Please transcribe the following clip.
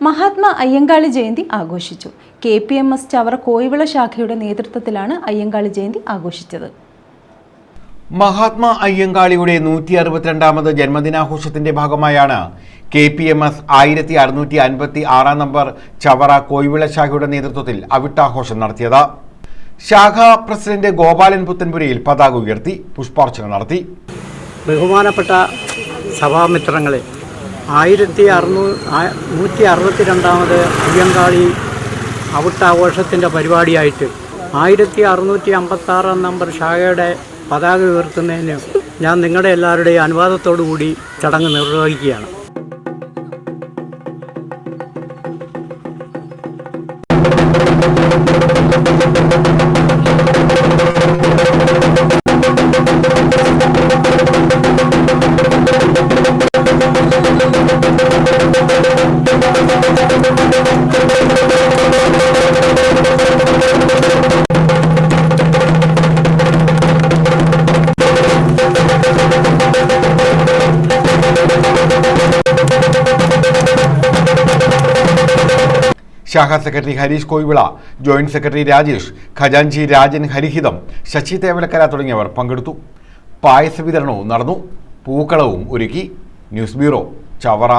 മഹാത്മാ അയ്യങ്കാളി ജയന്തി ആഘോഷിച്ചു. K P M S Chavara Koyivila ശാഖയുടെ നേതൃത്വത്തിലാണ് അയ്യങ്കാളി ജയന്തി ആഘോഷിച്ചത്. മഹാത്മാ അയ്യങ്കാളിയുടെ നൂറ്റി അറുപത്തിരണ്ടാമത് ജന്മദിനാഘോഷത്തിന്റെ ഭാഗമായാണ് കെ പി എം എസ് ആയിരത്തി അറുന്നൂറ്റി അൻപത്തി ആറാം നമ്പർ ചവറ കോയിവിള ശാഖയുടെ നേതൃത്വത്തിൽ അവിട്ടാഘോഷം നടത്തിയത്. ശാഖ പ്രസിഡന്റ് ഗോപാലൻ പുത്തൻപുരയിൽ പതാക ഉയർത്തി പുഷ്പാർച്ചന നടത്തി. ബഹുമാനപ്പെട്ട സഭാമിത്രങ്ങളെ ആയിരത്തി അറുന്നൂ നൂറ്റി അറുപത്തി രണ്ടാമത് അയ്യങ്കാളി അവിട്ടാഘോഷത്തിന്റെ പരിപാടിയായിട്ട് ആയിരത്തി അറുന്നൂറ്റി അമ്പത്താറാം നമ്പർ ശാഖയുടെ പതാക ഉയർത്തുന്നതിന് ഞാൻ നിങ്ങളുടെ എല്ലാവരുടെയും അനുവാദത്തോടു കൂടി ചടങ്ങ് നിർവഹിക്കുകയാണ്. ശാഖ secretary Harish Koyivila joint secretary Rajesh ഖജാൻജി Rajan ഹരിഹിതം Sasi Thevalakkara തുടങ്ങിയവർ പങ്കെടുത്തു. പായസ വിതരണവും നടന്നു. പൂക്കളവും ഒരുക്കി. News bureau Chavara.